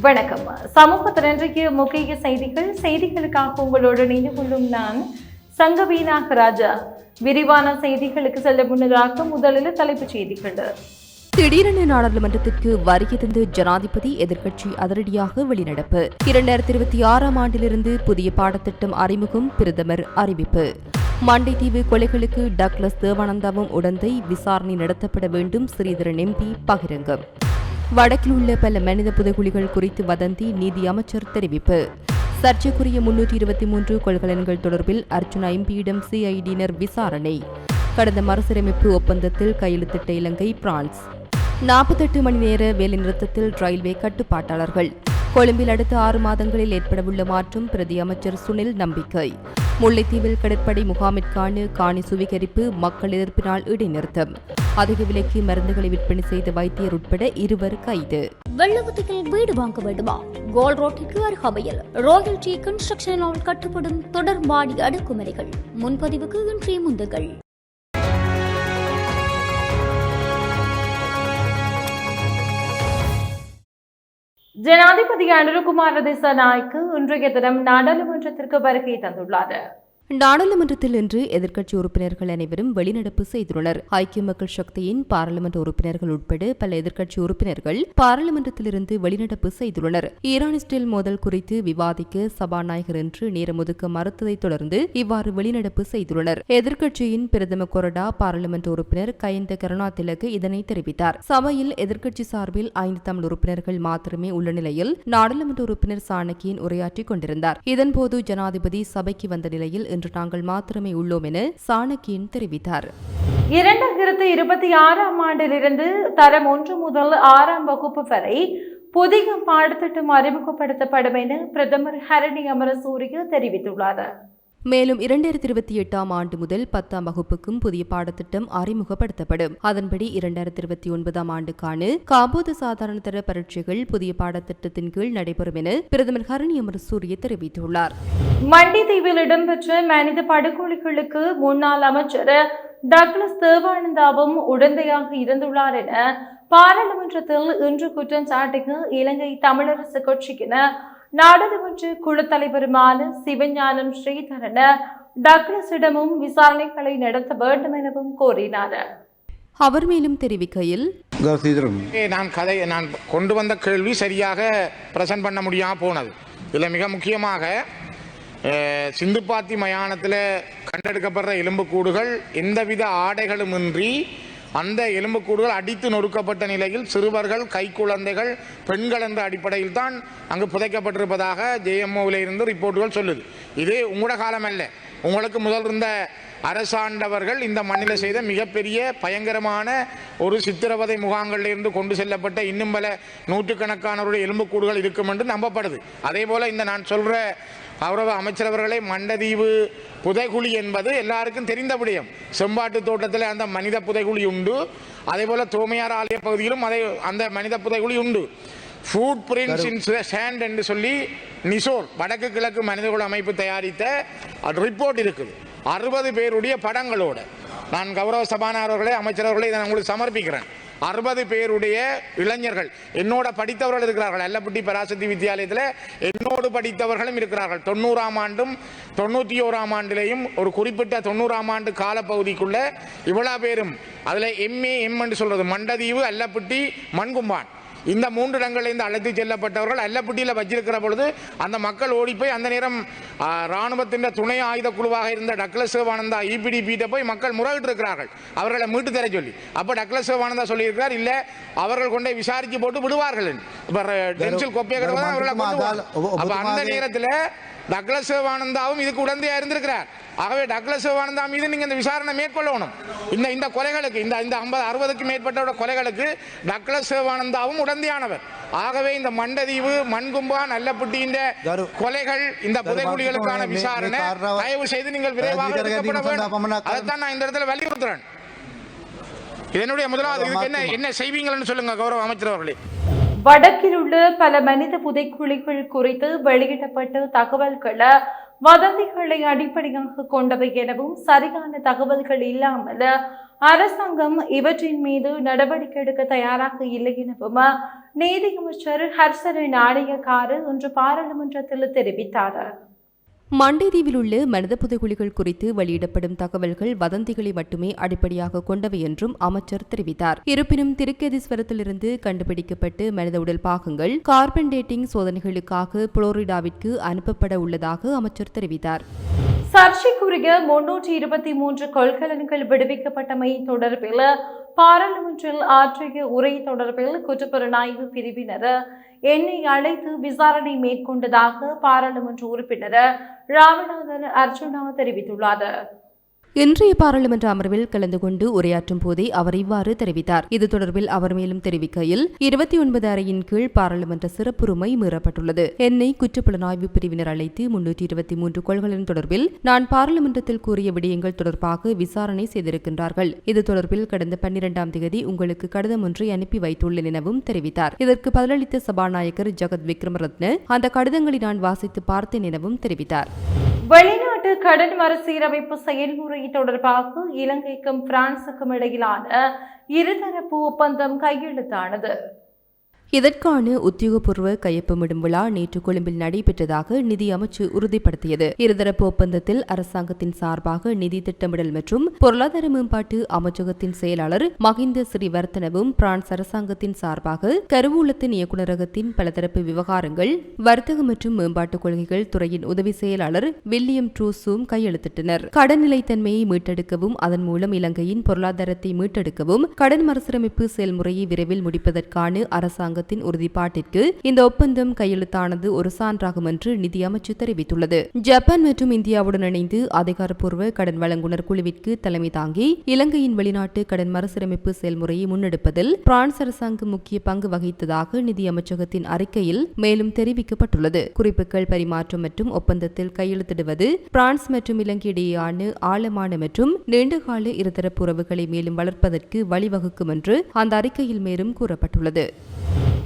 வணக்கம். சமூகத்தில் இன்றைக்கு முக்கிய செய்திகள். செய்திகளுக்காக உங்களோடு இணைந்து கொள்ளும் நான் சங்கவி ராஜா. விரிவான செய்திகளுக்கு செல்ல முன்னதாக முதலில் தலைப்புச் செய்திகள். திடீரென நாடாளுமன்றத்திற்கு வருகை தந்து ஜனாதிபதி எதிர்க்கட்சி அதிரடியாக வெளிநடப்பு. இரண்டாயிரத்தி இருபத்தி ஆறாம் ஆண்டிலிருந்து புதிய பாடத்திட்டம் அறிமுகம் பிரதமர் அறிவிப்பு. மண்டைத்தீவு கொலைகளுக்கு டக்ளஸ் தேவானந்தாவும் உடந்தை விசாரணை நடத்தப்பட வேண்டும் ஸ்ரீதரன் எம்பி பகிரங்கம். வடக்கில் உள்ள பல மனித புதைகுழிகள் குறித்து வதந்தி நீதி அமைச்சர் தெரிவிப்பு. சர்ச்சைக்குரிய முன்னூற்றி இருபத்தி மூன்று கொள்கலன்கள் தொடர்பில் அர்ச்சுனா எம்பியிடம் சிஐடியினர் விசாரணை. கடந்த மறுசீரமைப்பு ஒப்பந்தத்தில் கையெழுத்திட்ட இலங்கை பிரான்ஸ். நாற்பத்தெட்டு மணி நேர வேலைநிறுத்தத்தில் ரயில்வே கட்டுப்பாட்டாளர்கள். கொழும்பில் அடுத்த ஆறு மாதங்களில் ஏற்படவுள்ள மாற்றம் பிரதி அமைச்சர் சுனில் நம்பிக்கை. முல்லைத்தீவில் கடற்படை முகாமிற்கான காணி சுவீகரிப்பு மக்கள் எதிர்ப்பினால் இடைநிறுத்தம். அதிக விலைக்கு மருந்துகளை விற்பனை செய்த வைத்தியர் உட்பட இருவர் கைது. வெள்ளவத்தியில் வீடு வாங்க வேண்டுமா? கோல் ரோட்டிற்கு அருகாமையில் ராயல் டி கன்ஸ்ட்ரக்ஷனால் கட்டப்படும் தொடர்பாடி அடுக்குமுறைகள் முன்பதிவுக்கு இன்றைய முந்துகள். ஜனாதிபதி அனுரகுமார திசாநாய்க்கு இன்றைய தினம் நாடாளுமன்றத்திற்கு வருகை தந்துள்ளார். நாடாளுமன்றத்தில் இன்று எதிர்க்கட்சி உறுப்பினர்கள் அனைவரும் வெளிநடப்பு செய்துள்ளனர். ஐக்கிய மக்கள் சக்தியின் பாராளுமன்ற உறுப்பினர்கள் உட்பட பல எதிர்க்கட்சி உறுப்பினர்கள் பாராளுமன்றத்திலிருந்து வெளிநடப்பு செய்துள்ளனர். ஈரான் இஸ்ரேல் மோதல் குறித்து விவாதிக்க சபாநாயகர் என்று நேரம் ஒதுக்க மறுத்ததைத் தொடர்ந்து இவ்வாறு வெளிநடப்பு செய்துள்ளனர். எதிர்க்கட்சியின் பிரதம கொரடா பாராளுமன்ற உறுப்பினர் கயந்த கருணாதிலகு இதனை தெரிவித்தார். சபையில் எதிர்க்கட்சி சார்பில் ஐந்து தமிழ் உறுப்பினர்கள் மாத்திரமே உள்ள நிலையில் நாடாளுமன்ற உறுப்பினர் சாணக்கியின் உரையாற்றிக் கொண்டிருந்தார். இதன்போது ஜனாதிபதி சபைக்கு வந்த நிலையில் என்று நாங்கள் மாத்திரமே உள்ளோம் என சாணக்கியன் தெரிவித்தார். இரண்டாயிரத்தி இருபத்தி ஆறாம் ஆண்டிலிருந்து தரம் ஒன்று முதல் ஆறாம் வகுப்பு வரை புதிய பாடத்திட்டம் அறிமுகப்படுத்தப்படும் என பிரதமர் ஹரணி அமரசூரிய தெரிவித்துள்ளார். மேலும் இரண்டாயிரத்தி இருபத்தி எட்டாம் ஆண்டு முதல் பத்தாம் வகுப்புக்கும் புதிய பாடத்திட்டம் அறிமுகப்படுத்தப்படும். அதன்படி இரண்டாயிரத்தி இருபத்தி ஒன்பதாம் ஆண்டுக்கான காபோது சாதாரண தர பரீட்சைகள் புதிய பாடத்திட்டத்தின் கீழ் நடைபெறும் என பிரதமர் ஹரணி அமரசூரிய தெரிவித்துள்ளார். மண்டிதீவில் இடம்பெற்ற மனித படுகொலைகளுக்கு முன்னாள் அமைச்சர் டக்ளஸ் தேவானந்தாவும் உடந்தையாக இருந்துள்ளார் என பாராளுமன்றத்தில் இன்று குற்றம் சாட்டிய இலங்கை தமிழரசு கட்சியின நாடாளுமன்ற குழு தலைவருமான சிவஞானம் ஸ்ரீதரன் டக்ளஸிடமும் விசாரணைகளை நடத்த வேண்டும் எனவும் கோரினார். அவர் மேலும் தெரிவிக்கையில் நான் கதை நான் கொண்டு வந்த கேள்வி சரியாக பிரசன்ட் பண்ண முடியாமல் போனது. இதில் மிக முக்கியமாக சிந்துப்பாத்தி மயானத்தில் கண்டெடுக்கப்படுற எலும்புக்கூடுகள் எந்தவித ஆடைகளுமின்றி அந்த எலும்புக்கூடுகள் அடித்து நொறுக்கப்பட்ட நிலையில் சிறுவர்கள் கைக்குழந்தைகள் பெண்கள் என்ற அடிப்படையில் தான் அங்கு புதைக்கப்பட்டிருப்பதாக ஜேஎம்ஓவில் இருந்து ரிப்போர்ட்டுகள் சொல்லுது. இது உங்களோட காலம் அல்ல. உங்களுக்கு முதல் இருந்த அரசாண்டவர்கள் இந்த மண்ணில் செய்த மிகப்பெரிய பயங்கரமான ஒரு சித்திரவதை முகாங்களில் இருந்து கொண்டு செல்லப்பட்ட இன்னும் பல நூற்றுக்கணக்கானவருடைய எலும்புக்கூடுகள் இருக்கும் என்று நம்பப்படுது. அதே போல இந்த நான் சொல்ற கௌரவ அமைச்சர் அவர்களே மண்டதீவு புதைகுழி என்பது எல்லாருக்கும் தெரிந்த விடயம். செம்பாட்டு தோட்டத்தில் அந்த மனித புதைகுழி உண்டு. அதே போல தோமையார் ஆலய பகுதியிலும் அதை அந்த மனித புதைகுழி உண்டு. ஃபுட் பிரிண்ட்ஸ் இன் சேண்ட் என்று சொல்லி நிசோர் வடக்கு கிழக்கு மனிதகுல அமைப்பு தயாரித்த ரிப்போர்ட் இருக்குது. அறுபது பேருடைய படங்களோட. நான் கௌரவ சபாநாயகர்களே அமைச்சரவர்களே இதை நான் உங்களுக்கு சமர்ப்பிக்கிறேன். அறுபது பேருடைய இளைஞர்கள். என்னோட படித்தவர்கள் இருக்கிறார்கள். அல்லப்பட்டி பராசக்தி வித்தியாலயத்தில் என்னோடு படித்தவர்களும் இருக்கிறார்கள். தொண்ணூறாம் ஆண்டும் தொண்ணூற்றி ஓராம் ஆண்டிலேயும் ஒரு குறிப்பிட்ட தொண்ணூறாம் ஆண்டு காலப்பகுதிக்குள்ள இவ்வளவு பேரும் அதில் எம்ஏ எம் என்று சொல்றது மண்டதீவு அல்லப்பட்டி மண்கும்பான். இந்த மூன்று இடங்களிலிருந்து அழைத்து செல்லப்பட்டவர்கள் அல்லப்பட்டியில் வச்சிருக்கிற பொழுது அந்த மக்கள் ஓடி போய் அந்த நேரம் ஆ, ராணுவத்தின் துணை ஆயுத குழுவாக இருந்த டக்ளஸ் சிவானந்தா இபிடி பீட்ட போய் மக்கள் முறையிட்டு இருக்கிறார்கள். அவர்களை மீட்டு தர சொல்லி. அப்ப டக்ளஸ் சிவானந்தா சொல்லியிருக்கிறார் இல்ல அவர்கள் கொண்டே விசாரிச்சு போட்டு விடுவார்கள். இப்ப டென்சில் கொப்பையை அவர்களை. அப்ப அந்த நேரத்தில் டக்ளஸ் சிவானந்தாவும் இதுக்கு உடந்தையா இருந்திருக்கிறார். ஆகவே டக்ளஸ் சிவானந்தா மீது நீங்க இந்த விசாரணை மேற்கொள்ளணும். இந்த இந்த கொலைகளுக்கு இந்த இந்த ஐம்பது அறுபதுக்கு மேற்பட்ட கொலைகளுக்கு டக்ளஸ் சிவானந்தாவும் உடந்தையானவர். ஆகவே இந்த மண்டதீவு மண்கும்பா நல்லப்பட்டியின் கொலைகள் இந்த மே- விசாரணை தயவு செய்து நீங்கள் விரைவாக எடுக்கப்பட வேண்டும். அதைத்தான் நான் இந்த இடத்துல வலியுறுத்துறேன். இதனுடைய முதலாவது இதுக்கு என்ன என்ன செய்வீங்கன்னு சொல்லுங்க கௌரவ அமைச்சர் அவர்களே. வடக்கில் உள்ள பல மனித புதைக்குழிகள் குறித்து வெளியிடப்பட்ட தகவல்களை வதந்திகளை அடிப்படையாக கொண்டவை எனவும் சரியான தகவல்கள் இல்லாமல் அரசாங்கம் இவற்றின் மீது நடவடிக்கை எடுக்க தயாராக இல்லை எனவும் நீதியமைச்சர் ஹர்சன ஆணையக்காரர் இன்று பாராளுமன்றத்தில் தெரிவித்தார். மண்டைதீவில் உள்ள மனித புதைகுழிகள் குறித்து வெளியிடப்படும் தகவல்கள் வதந்திகளை மட்டுமே அடிப்படையாக கொண்டவை என்றும் அமைச்சர் தெரிவித்தார். இருப்பினும் திருக்கேதீஸ்வரத்திலிருந்து கண்டுபிடிக்கப்பட்டு மனித உடல் பாகங்கள் கார்பன் டேட்டிங் சோதனைகளுக்காக புளோரிடாவிற்கு அனுப்பப்பட உள்ளதாக அமைச்சர் தெரிவித்தார். சர்ச்சைக்குரிய முன்னூற்றி இருபத்தி மூன்று கொள்கலன்கள் விடுவிக்கப்பட்டமை தொடர்பில் பாராளுமன்றில் ஆற்றிய உரை தொடர்பில் குற்றப்புலனாய்வு பிரிவினர் என்னை அழைத்து விசாரணை மேற்கொண்டதாக பாராளுமன்ற உறுப்பினர் ராமநாதன் அர்ஜுனா தெரிவித்துள்ளார். இன்றைய பாராளுமன்ற அமர்வில் கலந்து கொண்டு உரையாற்றும் போதே அவர் இவ்வாறு தெரிவித்தார். இது தொடர்பில் அவர் மேலும் தெரிவிக்கையில் இருபத்தி ஒன்பது அறையின் கீழ் பாராளுமன்ற சிறப்புரிமை மீறப்பட்டுள்ளது. என்னை குற்றப்புலனாய்வு பிரிவினர் அழைத்து முன்னூற்றி இருபத்தி மூன்று கொள்கலன் தொடர்பில் நான் பாராளுமன்றத்தில் கூறிய விடயங்கள் தொடர்பாக விசாரணை செய்திருக்கின்றார்கள். இது தொடர்பில் கடந்த பன்னிரெண்டாம் தேதி உங்களுக்கு கடிதம் ஒன்றை அனுப்பி வைத்துள்ளேன் எனவும் தெரிவித்தார். இதற்கு பதிலளித்த சபாநாயகர் ஜெகத் விக்ரமரத்ன அந்த கடிதங்களை நான் வாசித்து பார்த்தேன் எனவும் தெரிவித்தார். வெளிநாட்டு கடன் மறுசீரமைப்பு செயல்முறை தொடர்பாக இலங்கைக்கும் பிரான்சுக்கும் இடையிலான இருதரப்பு ஒப்பந்தம் கையெழுத்தானது. இதற்கான உத்தியோகபூர்வ கையொப்பமிடும் விழா நேற்று கொழும்பில் நடைபெற்றதாக நிதி அமைச்சு உறுதிப்படுத்தியது. இருதரப்பு ஒப்பந்தத்தில் அரசாங்கத்தின் சார்பாக நிதி திட்டமிடல் மற்றும் பொருளாதார மேம்பாட்டு அமைச்சகத்தின் செயலாளர் மஹிந்த ஸ்ரீவர்த்தனவும் பிரான்ஸ் அரசாங்கத்தின் சார்பாக கருவூலத்தின் இயக்குநரகத்தின் பலதரப்பு விவகாரங்கள் வர்த்தக மற்றும் மேம்பாட்டுக் கொள்கைகள் துறையின் உதவி செயலாளர் வில்லியம் ட்ரூஸும் கையெழுத்திட்டனர். கடன் நிலைத்தன்மையை மீட்டெடுக்கவும் அதன் மூலம் இலங்கையின் பொருளாதாரத்தை மீட்டெடுக்கவும் கடன் மறுசீரமைப்பு செயல்முறையை விரைவில் முடிப்பதற்கான அரசாங்க அரசாங்கத்தின் உறுதிப்பாட்டிற்கு இந்த ஒப்பந்தம் கையெழுத்தானது ஒரு சான்றாகும் என்று நிதி அமைச்சு தெரிவித்துள்ளது. ஜப்பான் மற்றும் இந்தியாவுடன் இணைந்து அதிகாரப்பூர்வ கடன் வழங்குனர் குழுவிற்கு தலைமை தாங்கி இலங்கையின் வெளிநாட்டு கடன் மறுசீரமைப்பு செயல்முறையை முன்னெடுப்பதில் பிரான்ஸ் அரசாங்கம் முக்கிய பங்கு வகித்ததாக நிதி அமைச்சகத்தின் அறிக்கையில் மேலும் தெரிவிக்கப்பட்டுள்ளது. குறிப்புகள் பரிமாற்றம் மற்றும் ஒப்பந்தத்தில் கையெழுத்திடுவது பிரான்ஸ் மற்றும் இலங்கை இடையேயான ஆழமான மற்றும் நீண்டகால இருதரப்பு உறவுகளை மேலும் வளர்ப்பதற்கு வழிவகுக்கும் என்று அந்த அறிக்கையில் மேலும் கூறப்பட்டுள்ளது.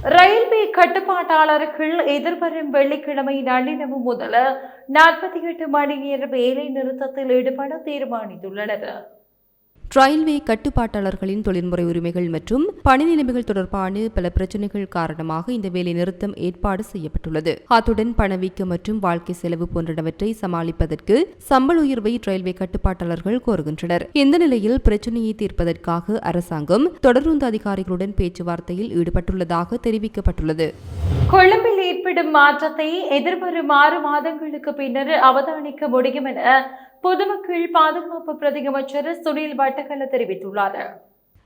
ரயில்வே கட்டுப்பாட்டாளர்கள் எதிர்வரும் வெள்ளிக்கிழமை நள்ளிரவு முதல் நாற்பத்தி எட்டு மணி நேர வேலை நிறுத்தத்தில் ஈடுபட தீர்மானித்துள்ளனர். ரயில்வே கட்டுப்பாட்டாளர்களின் தொழில்முறை உரிமைகள் மற்றும் பணி நிலைமைகள் தொடர்பான பல பிரச்சினைகள் காரணமாக இந்த வேலை நிறுத்தம் ஏற்பாடு செய்யப்பட்டுள்ளது. அத்துடன் பணவீக்கம் மற்றும் வாழ்க்கை செலவு போன்றவற்றை சமாளிப்பதற்கு சம்பள உயர்வை ரயில்வே கட்டுப்பாட்டாளர்கள் கோருகின்றனர். இந்த நிலையில் பிரச்சினையை தீர்ப்பதற்காக அரசாங்கம் தொடர்ந்து அதிகாரிகளுடன் பேச்சுவார்த்தையில் ஈடுபட்டுள்ளதாக தெரிவிக்கப்பட்டுள்ளது. கொழும்பில் ஏற்படும் மாற்றத்தை எதிர்வரும் ஆறு மாதங்களுக்கு பின்னர் அவதானிக்க முடியும் என பொதுமக்கள் பாதுகாப்பு பிரதியமைச்சர் சுனில் வட்டகல தெரிவித்துள்ளார்.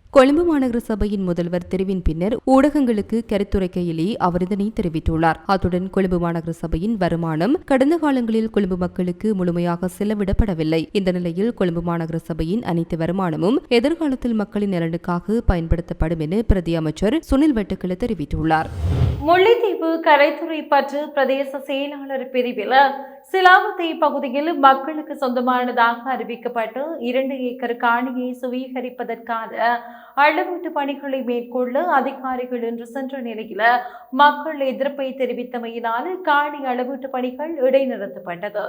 கொழும்பு மாநகர சபையின் முதல்வர் தெரிவின் பின்னர் ஊடகங்களுக்கு கருத்துரைக்கையிலே அவர் இதனை தெரிவித்துள்ளார். அத்துடன் கொழும்பு மாநகர சபையின் வருமானம் கடந்த காலங்களில் கொழும்பு மக்களுக்கு முழுமையாக செலவிடப்படவில்லை. இந்த நிலையில் கொழும்பு மாநகர சபையின் அனைத்து வருமானமும் எதிர்காலத்தில் மக்களின் நலனுக்காக பயன்படுத்தப்படும் என பிரதி அமைச்சர் சுனில் வெட்டுக்கிள தெரிவித்துள்ளார். முல்லைத்தீவு கரைத்துறை பற்று பிரதேச செயலாளர் பிரிவில் சிலாவத்தை பகுதியில் மக்களுக்கு சொந்தமானதாக அறிவிக்கப்பட்டு இரண்டு ஏக்கர் காணியை சுவீகரிப்பதற்கான அளவீட்டு பணிகளை மேற்கொள்ள அதிகாரிகள் இன்று சென்ற நிலையில் மக்கள் எதிர்ப்பை தெரிவித்தமையினால் காணி அளவீட்டு பணிகள் இடைநிறுத்தப்பட்டது.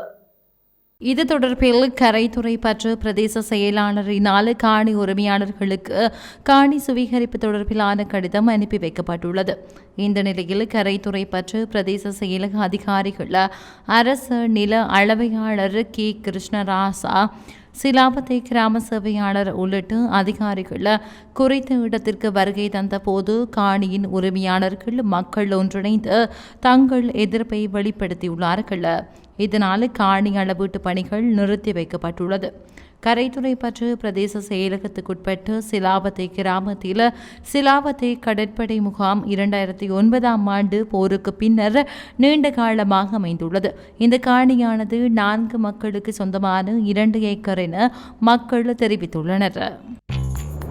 இது தொடர்பில் கரைத்துறை பற்று பிரதேச செயலாளரினால் காணி உரிமையாளர்களுக்கு காணி சுவீகரிப்பு தொடர்பிலான கடிதம் அனுப்பி வைக்கப்பட்டுள்ளது. இந்த நிலையில் கரைத்துறை பற்று பிரதேச செயலக அதிகாரிகள் அரசு நில அளவையாளர் கே. கிருஷ்ணராசா சிலாபத்தை கிராம சேவையாளர் உள்ளிட்ட அதிகாரிகள் குறித்த இடத்திற்கு வருகை தந்தபோது காணியின் உரிமையாளர்கள் மக்கள் ஒன்றிணைந்து தங்கள் எதிர்ப்பை வெளிப்படுத்தியுள்ளார்கள். இதனால் காணி அளவீட்டு பணிகள் நிறுத்தி வைக்கப்பட்டுள்ளது. கரைத்துறை பற்று பிரதேச செயலகத்துக்குட்பட்டு சிலாவத்தை கிராமத்தில் சிலாவத்தை கடற்படை முகாம் இரண்டாயிரத்தி ஒன்பதாம் ஆண்டு போருக்கு பின்னர் நீண்ட காலமாக அமைந்துள்ளது. இந்த காணியானது நான்கு மக்களுக்கு சொந்தமான இரண்டு ஏக்கர் என மக்கள் தெரிவித்துள்ளனர்.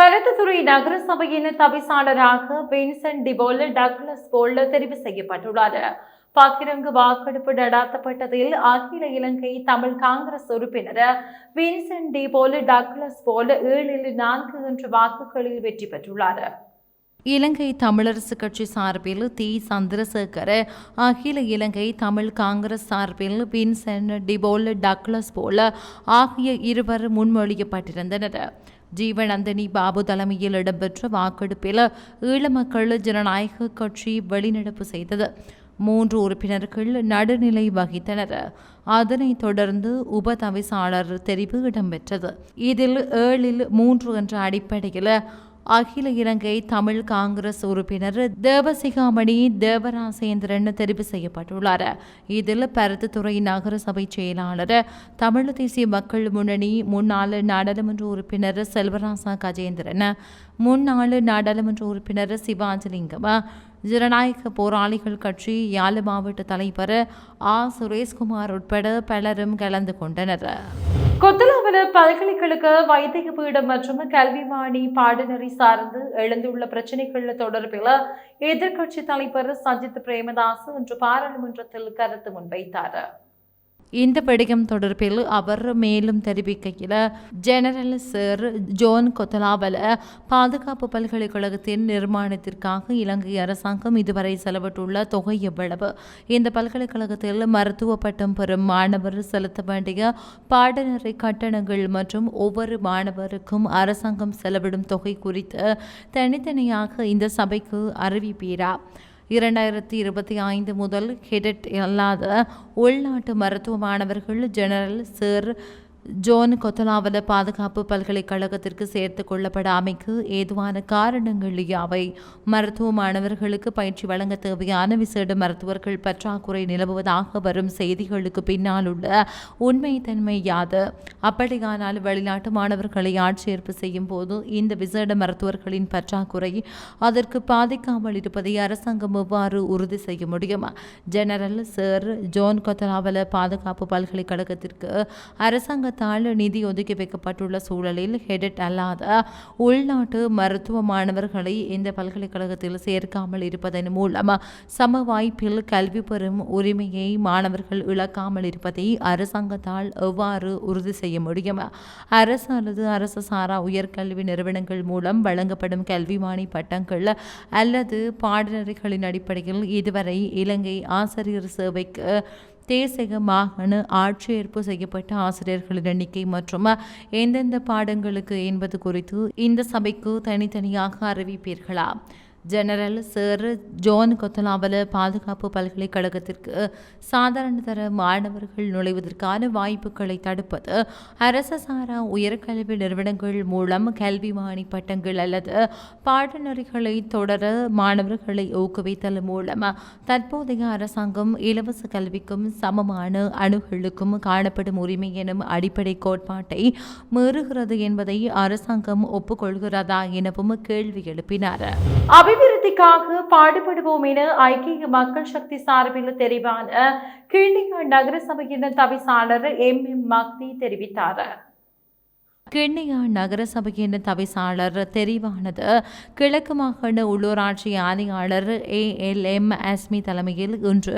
Paruthithurai நகர சபையின் தவிசாளராக வின்சென்ட் டிபோல டக்ளஸ் போல் தெரிவு செய்யப்பட்டுள்ளார் பகிரங்கு வாக்கெடுப்பு நடாத்தப்பட்டதில் அகில இலங்கை தமிழ் காங்கிரஸ் உறுப்பினர் வின்சென்ட் டிபோல டக்ளஸ் போல ஏழில் நான்கு என்ற வாக்குகளில் வெற்றி பெற்றுள்ளார். இலங்கை தமிழரசு கட்சி சார்பில் தி. சந்திரசேகர் அகில இலங்கை தமிழ் காங்கிரஸ் சார்பில் வின்சென்ட் டிபோல் டக்ளஸ் போல ஆகிய இருவர் முன்மொழியப்பட்டிருந்தனர். ஜீவநந்தினி பாபு தலைமையில் இடம்பெற்ற வாக்கெடுப்பில் ஈழமக்கள் ஜனநாயக கட்சி வெளிநடப்பு செய்தது. மூன்று உறுப்பினர்கள் நடுநிலை வகித்தனர். அதனைத் தொடர்ந்து உப தவிசாளர் தெரிவு இடம்பெற்றது. இதில் ஏழில் மூன்று என்ற அடிப்படையில் அகில இலங்கை தமிழ் காங்கிரஸ் உறுப்பினர் தேவசிகாமணி தேவராசேந்திரன் தெரிவு செய்யப்பட்டுள்ளார். இதில் பருத்தித்துறை நகர சபை செயலாளர் தமிழ் தேசிய மக்கள் முன்னணி முன்னாள் நாடாளுமன்ற உறுப்பினர் செல்வராசா கஜேந்திரன் முன்னாள் நாடாளுமன்ற உறுப்பினர் சிவாஜலிங்கம் ஜனநாயக போராளிகள் கட்சி யாழ் மாவட்ட தலைவர் ஆ. சுரேஷ்குமார் உட்பட பலரும் கலந்து கொண்டனர். கொத்தலாவல பல்கலைக்கழக வைத்திய பீடம் மற்றும் கல்விவாணி பாடநெறி சார்ந்து எழுந்துள்ள பிரச்சனைகள் தொடர்பில் எதிர்க்கட்சி தலைவர் சஜித் பிரேமதாஸ் இன்று பாராளுமன்றத்தில் கருத்து முன்வைத்தார். இந்த விடயம் தொடர்பில் அவர் மேலும் தெரிவிக்கையில் ஜெனரல் சர் ஜோன் கொத்தலாவல பாதுகாப்பு பல்கலைக்கழகத்தின் நிர்மாணத்திற்காக இலங்கை அரசாங்கம் இதுவரை செலவிட்டுள்ள தொகை எவ்வளவு? இந்த பல்கலைக்கழகத்தில் மருத்துவ பட்டம் பெறும் மாணவர் செலுத்த வேண்டிய பாடநெறி கட்டணங்கள் மற்றும் ஒவ்வொரு மாணவருக்கும் அரசாங்கம் செலவிடும் தொகை குறித்து தனித்தனியாக இந்த சபைக்கு அறிவிப்பீரா? இரண்டாயிரத்தி இருபத்தி ஐந்து முதல் ஹெடெட் அல்லாத உள்நாட்டு மருத்துவ மாணவர்கள் ஜெனரல் சர் ஜோன் கொத்தலாவல பாதுகாப்பு பல்கலைக்கழகத்திற்கு சேர்த்து கொள்ளப்படாமைக்கு ஏதுவான காரணங்கள் யாவை மருத்துவ மாணவர்களுக்கு பயிற்சி வழங்க தேவையான விசேட மருத்துவர்கள் பற்றாக்குறை நிலவுவதாக வரும் செய்திகளுக்கு பின்னால் உள்ள உண்மைத்தன்மை யாது. அப்படியானால் வெளிநாட்டு மாணவர்களை ஆட்சேர்ப்பு செய்யும் போது இந்த விசேட மருத்துவர்களின் பற்றாக்குறை அதற்கு பாதிக்காமல் இருப்பதை அரசாங்கம் எவ்வாறு உறுதி செய்ய முடியும்? ஜெனரல் சர் ஜோன் கொத்தலாவல பாதுகாப்பு பல்கலைக்கழகத்திற்கு தாழ நிதி ஒதுக்கி வைக்கப்பட்டுள்ள சூழலில் ஹெடட் அல்லாத உள்நாட்டு மருத்துவ மாணவர்களை இந்த பல்கலைக்கழகத்தில் சேர்க்காமல் இருப்பதன் மூலம் சம வாய்ப்பில் கல்வி பெறும் உரிமையை மாணவர்கள் இழக்காமல் இருப்பதை அரசாங்கத்தால் எவ்வாறு உறுதி செய்ய முடியும்? அரசு அல்லது அரசு சாரா உயர்கல்வி நிறுவனங்கள் மூலம் வழங்கப்படும் கல்விமானி பட்டங்கள் அல்லது பாடநெறிகளின் அடிப்படையில் இதுவரை இலங்கை ஆசிரியர் சேவைக்கு தேசிய மாகாண ஆட்சேர்ப்பு செய்யப்பட்ட ஆசிரியர்களின் எண்ணிக்கை மற்றும் எந்தெந்த பாடங்களுக்கு என்பது குறித்து இந்த சபைக்கு தனித்தனியாக அறிவிப்பீர்களா? ஜெனரல் சர் ஜோன் கொத்தலாவல பாதுகாப்பு பல்கலைக்கழகத்திற்கு சாதாரண தர மாணவர்கள் நுழைவதற்கான வாய்ப்புகளை தடுப்பது அரசு சாரா உயர்கல்வி நிறுவனங்கள் மூலம் கல்விமானி பட்டங்கள் அல்லது பாடநெறிகளை தொடர மாணவர்களை ஊக்குவித்தல் மூலம் தற்போதைய அரசாங்கம் இலவச கல்விக்கும் சமமான அணுகளுக்கும் காணப்படும் உரிமை எனும் அடிப்படை கோட்பாட்டை மீறுகிறது என்பதை அரசாங்கம் ஒப்புக்கொள்கிறதா எனவும் கேள்வி எழுப்பினார். அபிவிருத்திக்காக பாடுபடுவோம் என ஐக்கிய மக்கள் சக்தி சார்பில் தெரிவான கிண்ணிகா நகரசபையின் தவிசாளர் எம் எம் மக்தி தெரிவித்தார். கிண்ணியா நகரசபையின் தவிசாளர் தெரிவானது. கிழக்கு மாகாண உள்ளூராட்சி ஆணையாளர் ஏ எல் எம் அஸ்மி தலைமையில் இன்று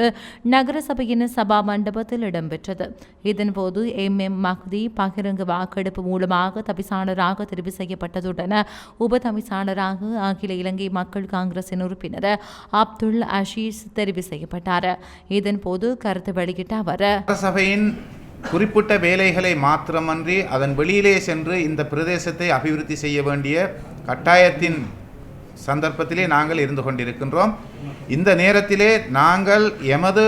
நகரசபையின் சபா மண்டபத்தில் இடம்பெற்றது. இதன்போது எம் எம் மஹ்தி பகிரங்கு வாக்கெடுப்பு மூலமாக தவிசாளராக தெரிவு செய்யப்பட்டதுடன் உப தவிசாளராக அகில இலங்கை மக்கள் காங்கிரசின் உறுப்பினர் அப்துல் அஷீஸ் தெரிவு செய்யப்பட்டார். இதன்போது கருத்து வெளியிட்ட அவர் சபையின் குறிப்பிட்ட வேலைகளை மாத்திரமன்றி அதன் வெளியிலே சென்று இந்த பிரதேசத்தை அபிவிருத்தி செய்ய வேண்டிய கட்டாயத்தின் சந்தர்ப்பத்திலே நாங்கள் இருந்து கொண்டிருக்கின்றோம். இந்த நேரத்திலே நாங்கள் எமது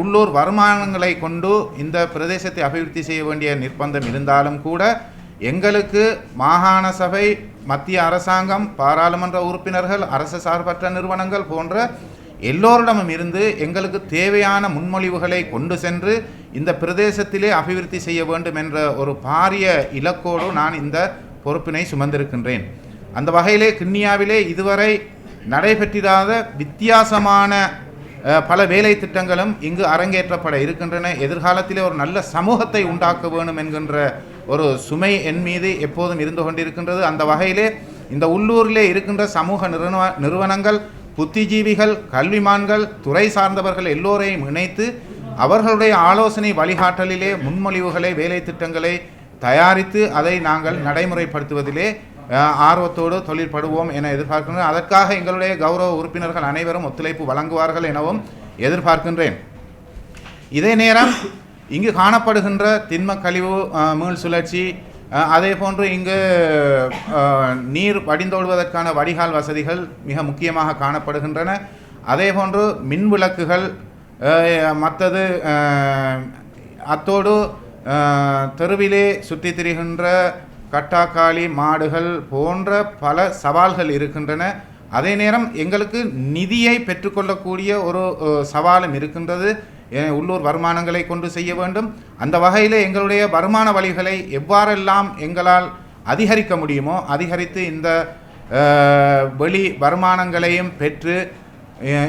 உள்ளூர் வருமானங்களை கொண்டு இந்த பிரதேசத்தை அபிவிருத்தி செய்ய வேண்டிய நிர்பந்தம் இருந்தாலும் கூட எங்களுக்கு மாகாண சபை மத்திய அரசாங்கம் பாராளுமன்ற உறுப்பினர்கள் அரசு சார்பற்ற நிறுவனங்கள் போன்ற எல்லோரிடமும் இருந்து எங்களுக்கு தேவையான முன்மொழிவுகளை கொண்டு சென்று இந்த பிரதேசத்திலே அபிவிருத்தி செய்ய வேண்டும் என்ற ஒரு பாரிய இலக்கோடு நான் இந்த பொறுப்பினை சுமந்திருக்கின்றேன். அந்த வகையிலே கிண்ணியாவிலே இதுவரை நடைபெற்றிராத வித்தியாசமான பல வேலை திட்டங்களும் இங்கு அரங்கேற்றப்பட இருக்கின்றன. எதிர்காலத்திலே ஒரு நல்ல சமூகத்தை உண்டாக்க வேண்டும் என்கின்ற ஒரு சுமை என் மீது எப்போதும் இருந்து கொண்டிருக்கின்றது. அந்த வகையிலே இந்த உள்ளூரிலே இருக்கின்ற சமூக நிறுவன நிறுவனங்கள் புத்திஜீவிகள் கல்விமான்கள் துறை சார்ந்தவர்கள் எல்லோரையும் இணைத்து அவர்களுடைய ஆலோசனை வழிகாட்டலிலே முன்மொழிவுகளை வேலை திட்டங்களை தயாரித்து அதை நாங்கள் நடைமுறைப்படுத்துவதிலே ஆர்வத்தோடு தொழிற்படுவோம் என எதிர்பார்க்கின்றோம். அதற்காக எங்களுடைய கௌரவ உறுப்பினர்கள் அனைவரும் ஒத்துழைப்பு வழங்குவார்கள் எனவும் எதிர்பார்க்கின்றேன். இதே நேரம் இங்கு காணப்படுகின்ற திண்ம கழிவு மீள் சுழற்சி அதே போன்று இங்கு நீர் வடிந்தோடுவதற்கான வடிகால் வசதிகள் மிக முக்கியமாக காணப்படுகின்றன. அதே போன்று மின் விளக்குகள் மற்றது அத்தோடு தெருவிலே சுற்றித் திரிகின்ற கட்டாக்காளி மாடுகள் போன்ற பல சவால்கள் இருக்கின்றன. அதே நேரம் எங்களுக்கு நிதியை பெற்றுக்கொள்ளக்கூடிய ஒரு சவாலும் இருக்கின்றது. உள்ளூர் வருமானங்களை கொண்டு செய்ய வேண்டும்? அந்த வகையில் எங்களுடைய வருமான வழிகளை எவ்வாறெல்லாம் எங்களால் அதிகரிக்க முடியுமோ அதிகரித்து இந்த வெளி வருமானங்களையும் பெற்று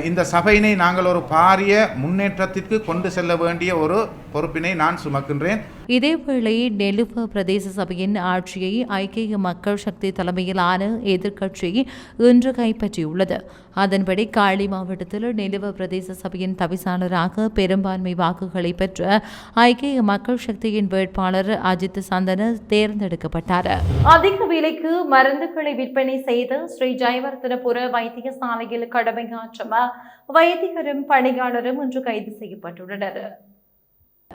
இந்த சபையினை நாங்கள் ஒரு பாரிய முன்னேற்றத்திற்கு கொண்டு செல்ல வேண்டிய ஒரு பொறுப்பினை நான் சுமக்கின்றேன். இதேவேளை நெலுவ பிரதேச சபையின் ஆட்சியை ஐக்கிய மக்கள் சக்தி தலைமையிலான எதிர்க்கட்சி இன்று கைப்பற்றியுள்ளது. அதன்படி காளி மாவட்டத்தில் நெலுவ பிரதேச சபையின் தவிசாளராக பெரும்பான்மை வாக்குகளை பெற்ற ஐக்கிய மக்கள் சக்தியின் வேட்பாளர் அஜித் சந்தன தேர்ந்தெடுக்கப்பட்டார். அதிக விலைக்கு மருந்துகளை விற்பனை செய்து ஸ்ரீ ஜெயவர்தனபுர வைத்தியசாலையில் கடமையாற்றும் வைத்தியரும் பணியாளரும் இன்று கைது செய்யப்பட்டுள்ளனர்.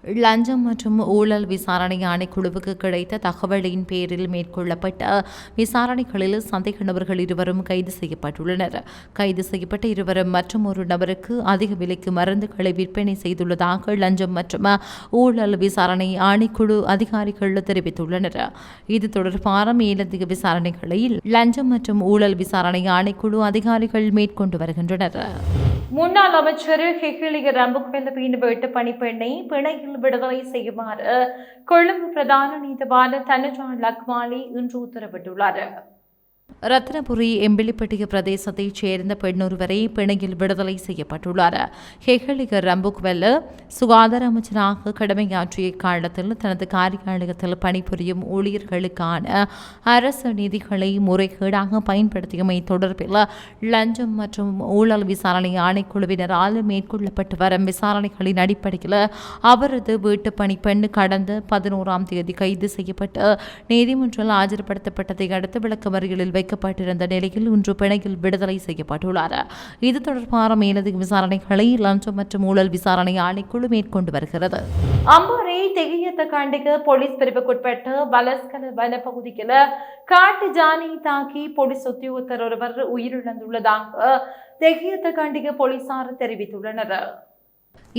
லஞ்சம் மற்றும் ஊழல் விசாரணை ஆணைக்குழுவுக்கு கிடைத்த தகவலின் பேரில் மேற்கொள்ளப்பட்ட விசாரணைகளில் சந்தேக நபர்கள் இருவரும் கைது செய்யப்பட்டுள்ளனர். கைது செய்யப்பட்ட இருவரும் மற்றும் ஒரு நபருக்கு அதிக விலைக்கு மருந்துகளை விற்பனை செய்துள்ளதாக லஞ்சம் மற்றும் ஊழல் விசாரணை ஆணைக்குழு அதிகாரிகள் தெரிவித்துள்ளனர். இது தொடர்பான மேலதிக விசாரணைகளில் லஞ்சம் மற்றும் ஊழல் விசாரணை ஆணைக்குழு அதிகாரிகள் மேற்கொண்டு வருகின்றனர். முன்னாள் அமைச்சர் ஹெகிலிய ரம்புக்வெல்ல வீண்டு வீட்டு பணிப்பெண்ணை பிணையில் விடுதலை செய்யுமாறு கொழும்பு பிரதான நீதிவான தனுஜா லக்மாலி இன்று உத்தரவிட்டுள்ளார். ரத்னபுரி எம்பிலிப்பட்டிய பிரதேசத்தைச் சேர்ந்த பெண்ணொருவரை பிணையில் விடுதலை செய்யப்பட்டுள்ளார். ஹெகலிக ரம்புக்வெல்ல சுகாதார அமைச்சராக கடமையாற்றிய காலத்தில் தனது காரியாலயத்தில் பணிபுரியும் ஊழியர்களுக்கான அரசு நிதிகளை முறைகேடாக பயன்படுத்தியமை தொடர்பில் லஞ்சம் மற்றும் ஊழல் விசாரணை ஆணைக்குழுவினரால் மேற்கொள்ளப்பட்டு வரும் விசாரணைகளின் அடிப்படையில் அவரது வீட்டு பெண் கடந்த பதினோராம் தேதி கைது செய்யப்பட்டு நீதிமன்றில் ஆஜர்படுத்தப்பட்டதை அடுத்து விளக்கமறியலில் வைக்கப்பட்டிருந்த நிலையில் இன்று பிணையில் விடுதலை செய்யப்பட்டுள்ளார். இது தொடர்பான மேலதிக விசாரணைகளை லஞ்சம் மற்றும் ஊழல் விசாரணை ஆணைக்குழு மேற்கொண்டு வருகிறது. அம்பாறை தெகியத்த காண்டிக்கு போலீஸ் பிரிவுக்குட்பட்ட வலஸ்கல வனப்பகுதியில் காட்டு ஜானை தாக்கி போலீஸ் உத்தியோகத்தர் ஒருவர் உயிரிழந்துள்ளதாக தெகியத்த காண்டிக போலீசார் தெரிவித்துள்ளனர்.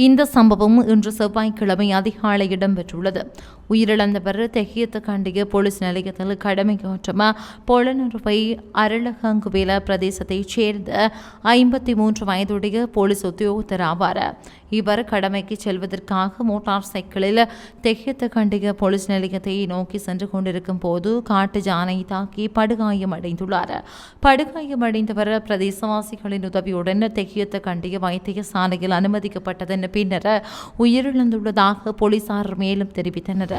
இந்த சம்பவம் இன்று செவ்வாய்க்கிழமை அதிகாலை இடம்பெற்றுள்ளது. உயிரிழந்தவர் தெஹியத்துக்காண்டிய போலீஸ் நிலையத்தில் கடமையாற்றும் பொலனறுவை அருளகங்குவேல பிரதேசத்தைச் சேர்ந்த ஐம்பத்தி மூன்று வயதுடைய போலீஸ் உத்தியோகத்தர் ஆவார். இவர் கடமைக்கு செல்வதற்காக மோட்டார் சைக்கிளில் தெஹியத்துக்காண்டிய போலீஸ் நிலையத்தை நோக்கி சென்று கொண்டிருக்கும் போது காட்டு ஜானை தாக்கி படுகாயம் அடைந்துள்ளார். படுகாயமடைந்தவர் பிரதேசவாசிகளின் உதவியுடன் தெஹியத்த கண்டிய வைத்தியசாலையில் அனுமதிக்கப்பட்டதன் பின்னர் உயிரிழந்துள்ளதாக போலீசார் மேலும் தெரிவித்தனர்.